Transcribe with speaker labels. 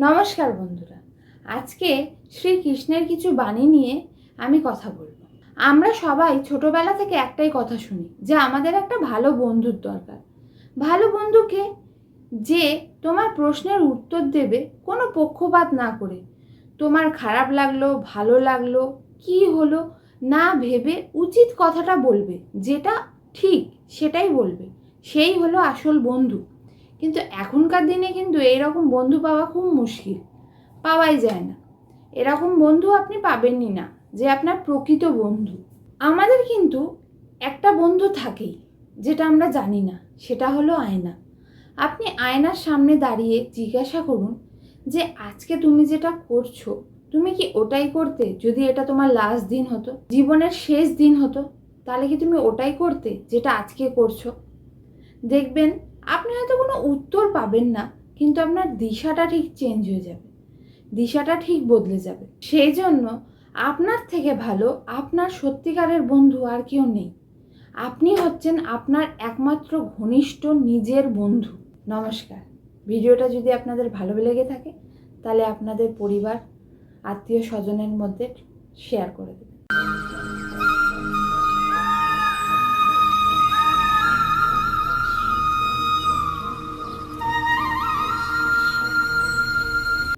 Speaker 1: নমস্কার বন্ধুরা। আজকে শ্রীকৃষ্ণের কিছু বাণী নিয়ে আমি কথা বলব। আমরা সবাই ছোটবেলা থেকে একটাই কথা শুনি যে আমাদের একটা ভালো বন্ধুর দরকার। ভালো বন্ধুকে যে তোমার প্রশ্নের উত্তর দেবে কোনো পক্ষপাত না করে। তোমার খারাপ লাগল, ভালো লাগল, কি হলো না ভেবে উচিত কথাটা বলবে। যেটা ঠিক সেটাই বলবে। সেই হলো আসল বন্ধু। কিন্তু এখনকার দিনে কিন্তু এইরকম বন্ধু পাওয়া খুব মুশকিল। পাওয়াই যায় না। এরকম বন্ধু আপনি পাবেনই না, যে আপনার প্রকৃত বন্ধু। আমাদের কিন্তু একটা বন্ধু থাকেই, যেটা আমরা জানি না, সেটা হলো আয়না। আপনি আয়নার সামনে দাঁড়িয়ে জিজ্ঞাসা করুন যে, আজকে তুমি যেটা করছ, তুমি কি ওটাই করতে? যদি এটা তোমার লাস্ট দিন হতো, জীবনের শেষ দিন হতো, তাহলে কি তুমি ওটাই করতে, যেটা আজকে করছ? দেখবেন আপনি হয়তো কোনো উত্তর পাবেন না, কিন্তু আপনার দিশাটা ঠিক চেঞ্জ হয়ে যাবে। দিশাটা ঠিক বদলে যাবে। সেই জন্য আপনার থেকে ভালো, আপনার সত্যিকারের বন্ধু আর কেউ নেই। আপনি হচ্ছেন আপনার একমাত্র ঘনিষ্ঠ নিজের বন্ধু। নমস্কার। ভিডিওটা যদি আপনাদের ভালো লেগে থাকে, তাহলে আপনাদের পরিবার আত্মীয় স্বজনের মধ্যে শেয়ার করে দেবেন।